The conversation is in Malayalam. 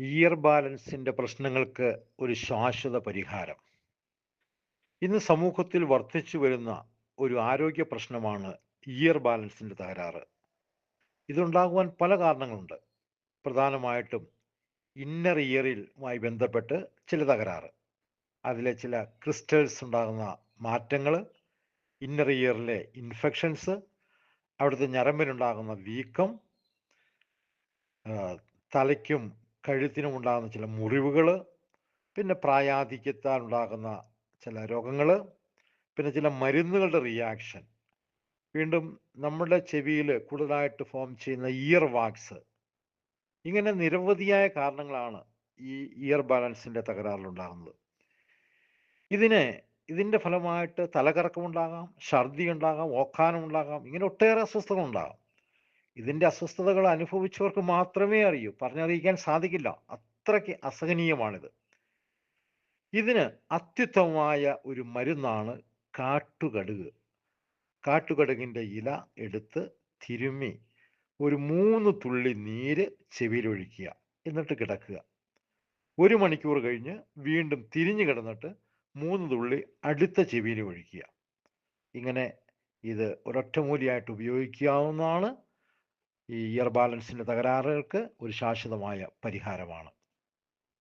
ഇയർ ബാലൻസിന്റെ പ്രശ്നങ്ങൾക്ക് ഒരു ശാശ്വത പരിഹാരം. ഇന്ന് സമൂഹത്തിൽ വർദ്ധിച്ചു വരുന്ന ഒരു ആരോഗ്യ പ്രശ്നമാണ് ഇയർ ബാലൻസിന്റെ തകരാറ്. ഇതുണ്ടാകുവാൻ പല കാരണങ്ങളുണ്ട്. പ്രധാനമായിട്ടും ഇന്നർ ഇയറിലുമായി ബന്ധപ്പെട്ട് ചില തകരാറ്. അതിലെ ചില ക്രിസ്റ്റൽസ് ഉണ്ടാകുന്ന മാറ്റങ്ങൾ ഇന്നർ ഇയറിലെ ഇൻഫെക്ഷൻസ് അവിടുത്തെ ഞരമ്പിനുണ്ടാകുന്ന വീക്കം തലയ്ക്കും കഴുത്തിനും ഉണ്ടാകുന്ന ചില മുറിവുകൾ പിന്നെ പ്രായാധിക്യത്താൽ ഉണ്ടാകുന്ന ചില രോഗങ്ങൾ പിന്നെ ചില മരുന്നുകളുടെ റിയാക്ഷൻ വീണ്ടും നമ്മുടെ ചെവിയിൽ കൂടുതലായിട്ട് ഫോം ചെയ്യുന്ന ഇയർ വാക്സ് ഇങ്ങനെ നിരവധിയായ കാരണങ്ങളാണ് ഈ ഇയർ ബാലൻസിന്റെ തകരാറിലുണ്ടാകുന്നത്. ഇതിനെ ഇതിന്റെ ഫലമായിട്ട് തലകറക്കമുണ്ടാകാം ഛർദി ഉണ്ടാകാം ഓക്കാനം ഉണ്ടാകാം ഇങ്ങനെ ഒട്ടേറെ അസ്വസ്ഥതകൾ ഉണ്ടാകാം ഇതിന്റെ അസ്വസ്ഥതകൾ അനുഭവിച്ചവർക്ക് മാത്രമേ അറിയൂ. പറഞ്ഞറിയിക്കാൻ സാധിക്കില്ല. അത്രയ്ക്ക് അസഹനീയമാണിത്. ഇതിന് അത്യുത്തമമായ ഒരു മരുന്നാണ് കാട്ടുകടുക്. കാട്ടുകടുകിന്റെ ഇല എടുത്ത് തിരുമ്മി ഒരു മൂന്ന് തുള്ളി നീര് ചെവിയിലൊഴിക്കുക. എന്നിട്ട് കിടക്കുക. ഒരു മണിക്കൂർ കഴിഞ്ഞ് വീണ്ടും തിരിഞ്ഞു കിടന്നിട്ട് മൂന്ന് തുള്ളി അടുത്ത ചെവിയിൽ ഒഴിക്കുക ഇങ്ങനെ ഇത് ഒരൊറ്റമൂലിയായിട്ട് ഉപയോഗിക്കാവുന്നതാണ്. ഈ ഇയർ ബാലൻസിന്റെ തകരാറുകൾക്ക് ഒരു ശാശ്വതമായ പരിഹാരമാണ്.